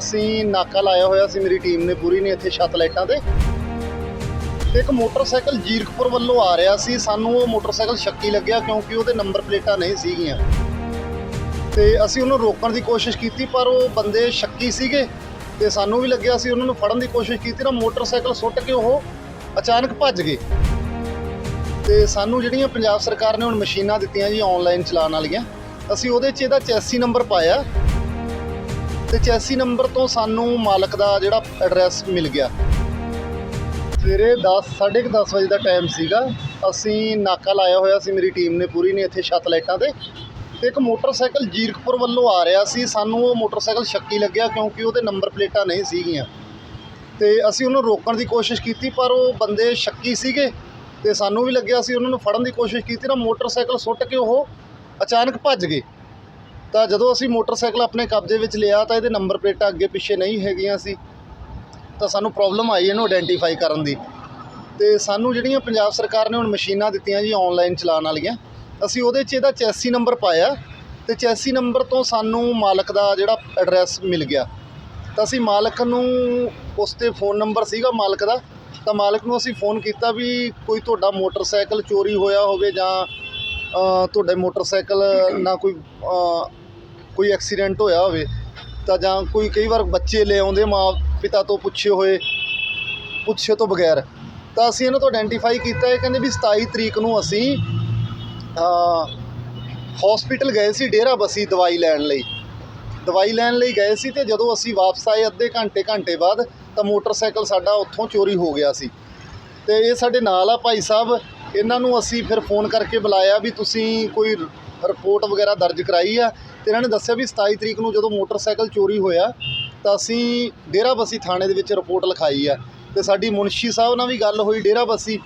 ਅਸੀਂ ਨਾਕਾ ਲਾਇਆ ਹੋਇਆ ਸੀ, ਮੇਰੀ ਟੀਮ ਨੇ ਪੂਰੀ ਨੇ ਇੱਥੇ ਛੱਤ ਲਾਈਟਾਂ ਤੇ। ਤੇ ਇੱਕ ਮੋਟਰਸਾਈਕਲ ਜੀਰਕਪੁਰ ਵੱਲੋਂ ਆ ਰਿਹਾ ਸੀ, ਸਾਨੂੰ ਉਹ ਮੋਟਰਸਾਈਕਲ ਸ਼ੱਕੀ ਲੱਗਿਆ ਕਿਉਂਕਿ ਉਹਦੇ ਨੰਬਰ ਪਲੇਟਾਂ ਨਹੀਂ ਸੀਗੀਆਂ। ਤੇ ਅਸੀਂ ਉਹਨੂੰ ਰੋਕਣ ਦੀ ਕੋਸ਼ਿਸ਼ ਕੀਤੀ, ਪਰ ਉਹ ਬੰਦੇ ਸ਼ੱਕੀ ਸੀਗੇ ਤੇ ਸਾਨੂੰ ਵੀ ਲੱਗਿਆ ਸੀ ਉਹਨਾਂ ਨੂੰ ਫੜਨ ਦੀ ਕੋਸ਼ਿਸ਼ ਕੀਤੀ ਨਾ ਮੋਟਰਸਾਈਕਲ ਸੁੱਟ ਕੇ ਉਹ ਅਚਾਨਕ ਭੱਜ ਗਏ। ਤੇ ਸਾਨੂੰ ਜਿਹੜੀਆਂ ਪੰਜਾਬ ਸਰਕਾਰ ਨੇ ਹੁਣ ਮਸ਼ੀਨਾਂ ਦਿੱਤੀਆਂ ਜੀ ਆਨਲਾਈਨ ਚਲਾਉਣ ਵਾਲੀਆਂ, ਅਸੀਂ ਉਹਦੇ 'ਚ ਇਹਦਾ ਚੈਸੀ ਨੰਬਰ ਪਾਇਆ। ਤੇ ਚੈਸੀ ਨੰਬਰ ਤੋਂ ਸਾਨੂੰ ਮਾਲਕ ਦਾ ਜਿਹੜਾ ਐਡਰੈਸ ਮਿਲ ਗਿਆ। ਸਵੇਰੇ 10 10:30 ਵਜੇ ਦਾ ਟਾਈਮ ਸੀਗਾ। ਅਸੀਂ ਨਾਕਾ ਲਾਇਆ ਹੋਇਆ ਸੀ, ਮੇਰੀ ਟੀਮ ਨੇ ਪੂਰੀ ਨੇ ਇੱਥੇ ਛੱਤ ਲਾਈਟਾਂ ਤੇ। ਤੇ ਇੱਕ ਮੋਟਰਸਾਈਕਲ ਜੀਰਕਪੁਰ ਵੱਲੋਂ ਆ ਰਿਹਾ ਸੀ। ਸਾਨੂੰ ਉਹ ਮੋਟਰਸਾਈਕਲ ਸ਼ੱਕੀ ਲੱਗਿਆ ਕਿਉਂਕਿ ਉਹਦੇ ਨੰਬਰ ਪਲੇਟਾਂ ਨਹੀਂ ਸੀਗੀਆਂ। ਤੇ ਅਸੀਂ ਉਹਨੂੰ ਰੋਕਣ ਦੀ ਕੋਸ਼ਿਸ਼ ਕੀਤੀ, ਪਰ ਉਹ ਬੰਦੇ ਸ਼ੱਕੀ ਸੀਗੇ। ਤੇ ਸਾਨੂੰ ਵੀ ਲੱਗਿਆ ਸੀ ਉਹਨਾਂ ਨੂੰ ਫੜਨ ਦੀ ਕੋਸ਼ਿਸ਼ ਕੀਤੀ ਨਾ ਮੋਟਰਸਾਈਕਲ ਸੁੱਟ ਕੇ ਉਹ ਅਚਾਨਕ ਭੱਜ ਗਏ। ਤਾਂ ਜਦੋਂ ਅਸੀਂ ਮੋਟਰਸਾਈਕਲ ਆਪਣੇ ਕਬਜ਼ੇ ਵਿੱਚ ਲਿਆ ਤਾਂ ਇਹਦੇ ਨੰਬਰ ਪਲੇਟਾਂ ਅੱਗੇ ਪਿੱਛੇ ਨਹੀਂ ਹੈਗੀਆਂ ਸੀ। ਤਾਂ ਸਾਨੂੰ ਪ੍ਰੋਬਲਮ ਆਈ ਇਹਨੂੰ ਆਇਡੈਂਟੀਫਾਈ ਕਰਨ ਦੀ। ਤੇ ਸਾਨੂੰ ਜਿਹੜੀਆਂ ਪੰਜਾਬ ਸਰਕਾਰ ਨੇ ਹੁਣ ਮਸ਼ੀਨਾਂ ਦਿੱਤੀਆਂ ਜੀ ਆਨਲਾਈਨ ਚਲਾਉਣ ਵਾਲੀਆਂ, ਅਸੀਂ ਉਹਦੇ 'ਚ ਇਹਦਾ ਚੈਸੀ ਨੰਬਰ ਪਾਇਆ। ਤੇ ਚੈਸੀ ਨੰਬਰ ਤੋਂ ਸਾਨੂੰ ਮਾਲਕ ਦਾ ਜਿਹੜਾ ਐਡਰੈਸ ਮਿਲ ਗਿਆ। ਤਾਂ ਅਸੀਂ ਮਾਲਕ ਨੂੰ ਉਸ ਤੇ ਫੋਨ ਨੰਬਰ ਸੀਗਾ ਮਾਲਕ ਦਾ। ਤਾਂ ਮਾਲਕ ਨੂੰ ਅਸੀਂ ਫੋਨ ਕੀਤਾ ਵੀ ਕੋਈ ਤੁਹਾਡਾ ਮੋਟਰਸਾਈਕਲ ਚੋਰੀ ਹੋਇਆ ਹੋਵੇ ਜਾਂ ਤੁਹਾਡੇ ਮੋਟਰਸਾਈਕਲ ਨਾ ਕੋਈ ਕੋਈ ਐਕਸੀਡੈਂਟ ਹੋਇਆ ਹੋਵੇ, ਤਾਂ ਜਾਂ ਕੋਈ ਕਈ ਵਾਰ ਬੱਚੇ ਲੈ ਆਉਂਦੇ ਮਾਂ ਪਿਤਾ ਤੋਂ ਪੁੱਛੇ ਹੋਏ, ਪੁੱਛੇ ਤੋਂ ਬਗੈਰ। ਤਾਂ ਅਸੀਂ ਇਹਨਾਂ ਤੋਂ ਆਇਡੈਂਟੀਫਾਈ ਕੀਤਾ, ਇਹ ਕਹਿੰਦੇ ਵੀ 27 ਤਰੀਕ ਨੂੰ ਅਸੀਂ ਹਸਪੀਟਲ ਗਏ ਸੀ ਡੇਰਾ ਬਸੀ ਦਵਾਈ ਲੈਣ ਲਈ। ਦਵਾਈ ਲੈਣ ਲਈ ਗਏ ਸੀ ਤੇ ਜਦੋਂ ਅਸੀਂ ਵਾਪਸ ਆਏ ਅੱਧੇ ਘੰਟੇ ਘੰਟੇ ਬਾਅਦ, ਤਾਂ ਮੋਟਰਸਾਈਕਲ ਸਾਡਾ ਉੱਥੋਂ ਚੋਰੀ ਹੋ ਗਿਆ ਸੀ। ਤੇ ਇਹ ਸਾਡੇ ਨਾਲ ਆ ਭਾਈ ਸਾਹਿਬ, ਇਹਨਾਂ ਨੂੰ ਅਸੀਂ ਫਿਰ ਫੋਨ ਕਰਕੇ ਬੁਲਾਇਆ ਵੀ ਤੁਸੀਂ ਕੋਈ ਰਿਪੋਰਟ ਵਗੈਰਾ ਦਰਜ ਕਰਾਈ ਆ ਤੇ ਇਹਨਾਂ ਨੇ ਦੱਸਿਆ ਵੀ 27 ਤਰੀਕ ਨੂੰ ਜਦੋਂ ਮੋਟਰਸਾਈਕਲ ਚੋਰੀ ਹੋਇਆ ਤਾਂ ਅਸੀਂ ਡੇਰਾ ਬਸੀ ਥਾਣੇ ਦੇ ਵਿੱਚ ਰਿਪੋਰਟ ਲਿਖਾਈ ਆ ਤੇ ਸਾਡੀ ਮੁਨਸ਼ੀ ਸਾਹਿਬ ਨਾਲ ਵੀ ਗੱਲ ਹੋਈ ਡੇਰਾ ਬਸੀ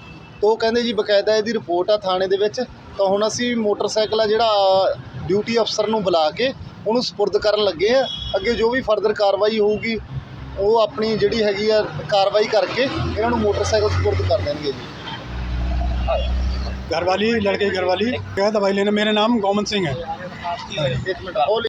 ਤਾਂ ਉਹ ਕਹਿੰਦੇ ਜੀ ਬਕਾਇਦਾ ਇਹਦੀ ਰਿਪੋਰਟ ਆ ਥਾਣੇ ਦੇ ਵਿੱਚ ਤਾਂ ਹੁਣ ਅਸੀਂ ਮੋਟਰਸਾਈਕਲ ਆ ਜਿਹੜਾ ਡਿਊਟੀ ਅਫਸਰ ਨੂੰ ਬੁਲਾ ਕੇ ਉਹਨੂੰ ਸਪੁਰਦ ਕਰਨ ਲੱਗੇ ਆ ਅੱਗੇ ਜੋ ਵੀ ਫਰਦਰ ਕਾਰਵਾਈ ਹੋਊਗੀ ਉਹ ਆਪਣੀ ਜਿਹੜੀ ਹੈਗੀ ਆ ਕਾਰਵਾਈ ਕਰਕੇ ਇਹਨਾਂ ਨੂੰ ਮੋਟਰਸਾਈਕਲ ਸਪੁਰਦ ਕਰ ਦੇਣਗੇ ਜੀ घरवाली लड़के की घरवाली गया दवाई लेने मेरा नाम गोमन सिंह है ਇੱਕ ਮਿੰਟ ਉਹ